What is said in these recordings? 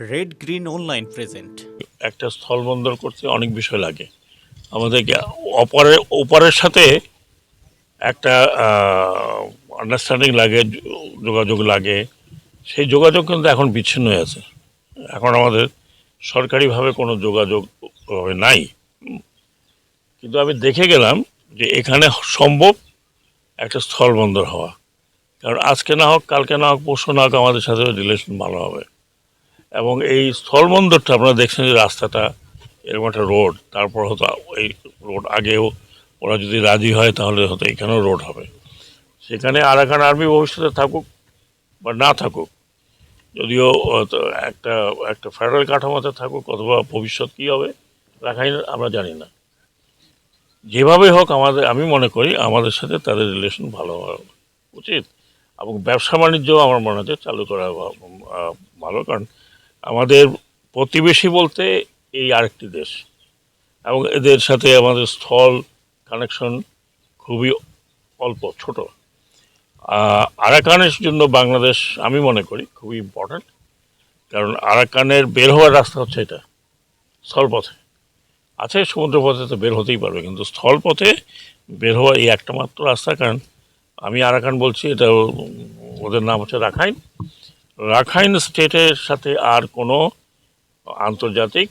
Red green online present একটা স্থলবন্দর করতে অনেক বিষয় লাগে। আমাদেরকে অপরের ওপারের সাথে একটা আন্ডারস্ট্যান্ডিং লাগে, যোগাযোগ লাগে। সেই যোগাযোগ কিন্তু এখন বিচ্ছিন্ন হয়ে আছে। এখন আমাদের সরকারিভাবে কোনো যোগাযোগ নাই। কিন্তু আমি দেখে গেলাম যে এখানে সম্ভব একটা স্থলবন্দর হওয়া। কারণ আজকে না হোক, কালকে না হোক, পরশু না হোক আমাদের সাথে রিলেশন ভালো হবে। এবং এই স্থলবন্দরটা আপনারা দেখছেন যে রাস্তাটা, এরকম একটা রোড, তারপর হয়তো এই রোড আগেও ওরা যদি রাজি হয় তাহলে হয়তো এখানেও রোড হবে। সেখানে আরাকান আর্মি ভবিষ্যতে থাকুক বা না থাকুক, যদিও একটা একটা ফেডারেল কাঠামোতে থাকুক অথবা ভবিষ্যৎ কী হবে রাখাই আমরা জানি না। যেভাবে হোক আমাদের, আমি মনে করি আমাদের সাথে তাদের রিলেশন ভালো হওয়া উচিত এবং ব্যবসা বাণিজ্য আমার মনে হচ্ছে চালু করা ভালো, কারণ আমাদের প্রতিবেশী বলতে এই আরেকটি দেশ। এবং এদের সাথে আমাদের স্থল কানেকশন খুবই অল্প, ছোট। আরাকানের জন্য বাংলাদেশ আমি মনে করি খুবই ইম্পর্ট্যান্ট কারণ আরাকানের বের হওয়ার রাস্তা হচ্ছে এটা, স্থলপথে। আছে, সমুদ্রপথে তো বের হতেই পারবে, কিন্তু স্থলপথে বের হওয়া এই একটা মাত্র রাস্তা, কারণ আমি আরাকান বলছি এটা ওদের নাম হচ্ছে রাখাইন। রাখাইন স্টেটের সাথে আর কোনো আন্তর্জাতিক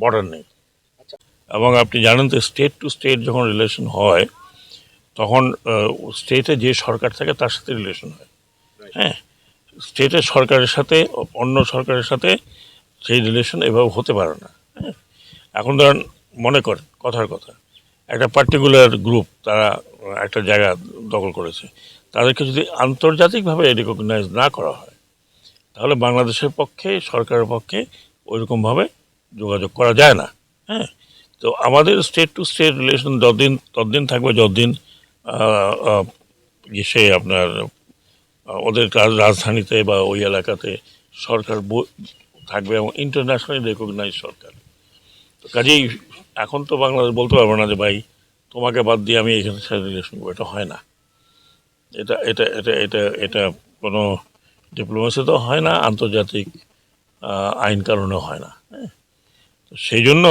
বর্ডার নেই। এবং আপনি জানেন তো স্টেট টু স্টেট যখন রিলেশন হয়, তখন স্টেটে যে সরকার থাকে তার সাথে রিলেশন হয়। হ্যাঁ স্টেটের সরকারের সাথে, অন্য সরকারের সাথে সেই রিলেশন এভাবে হতে পারে না। হ্যাঁ এখন ধরেন মনে করেন, কথার কথা, একটা পার্টিকুলার গ্রুপ তারা একটা জায়গা দখল করেছে। তাদেরকে যদি আন্তর্জাতিকভাবে রেকগনাইজ না করা হয় তাহলে বাংলাদেশের পক্ষে সরকারের পক্ষে ওইরকমভাবে যোগাযোগ করা যায় না। হ্যাঁ? তো আমাদের স্টেট টু স্টেট রিলেশন যতদিন ততদিন থাকবে যতদিন আহ, আহ, আপনার ওদের রাজ- রাজধানীতে বা ওই এলাকাতে সরকার থাকবে এবং ইন্টারন্যাশনালি রেকগনাইজ সরকার। তো কাজেই এখন তো বাংলাদেশ বলতে পারব না যে ভাই তোমাকে বাদ দিয়ে আমি এখানে রিলেশন করব। এটা হয় না। এটা এটা এটা এটা এটা কোনো ডিপ্লোমেসি তো হয় না, আন্তর্জাতিক আইন কারণে হয় না হ্যাঁ? তো সেই জন্য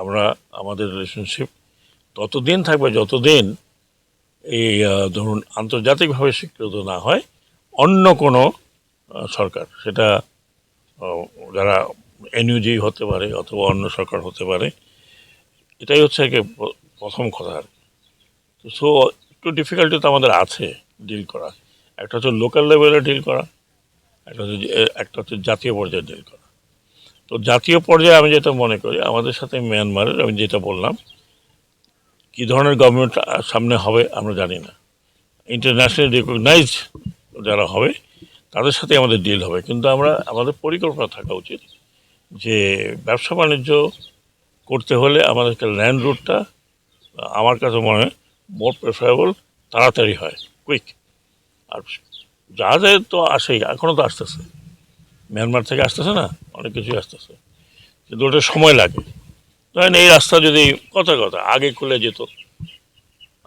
আমরা আমাদের রিলেশনশিপ ততদিন থাকবে, যতদিন এই ধরুন আন্তর্জাতিকভাবে স্বীকৃত না হয়, অন্য কোনো সরকার। সেটা যারা এনইউজি হতে পারে অথবা অন্য সরকার হতে পারে, এটাই হচ্ছে একে প্রথম কথা আর তো সো একটু ডিফিকাল্টি তো আমাদের আছে ডিল করা। একটা হচ্ছে লোকাল লেভেলে ডিল করা, একটা হচ্ছে একটা হচ্ছে জাতীয় পর্যায়ে ডিল করা। তো জাতীয় পর্যায়ে আমি যেটা মনে করি, আমাদের সাথে মিয়ানমারের আমি যেটা বললাম, কী ধরনের গভর্নমেন্ট সামনে হবে আমরা জানি না। ইন্টারন্যাশনাল রিকগনাইজ যারা হবে, তাদের সাথে আমাদের ডিল হবে। কিন্তু আমরা, আমাদের পরিকল্পনা থাকা উচিত যে ব্যবসা বাণিজ্য করতে হলে আমাদেরকে ল্যান্ড রুটটা আমার কাছে মনে হয় মোর প্রেফারেবল তাড়াতাড়ি হয় কুইক আর জাহাজে তো আসেই এখনও তো আসতেছে। মিয়ানমার থেকে আসতেছে না, অনেক কিছুই আসতেছে। কিন্তু ওটা সময় লাগে। ধরেন এই রাস্তা যদি, কথা কথা, আগে খুলে যেত।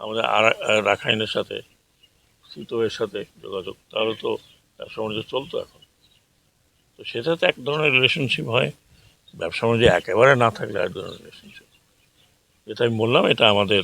আমাদের রাখাইনের সাথে সিটোয়ের সাথে যোগাযোগ, তাহলে তো ব্যবসা বাণিজ্য চলতো এখন। তো সেটাতে এক ধরনের রিলেশনশিপ হয়। ব্যবসা বাণিজ্য একেবারে না থাকলে এক ধরনের রিলেশনশিপ যেটা আমি বললাম, এটা আমাদের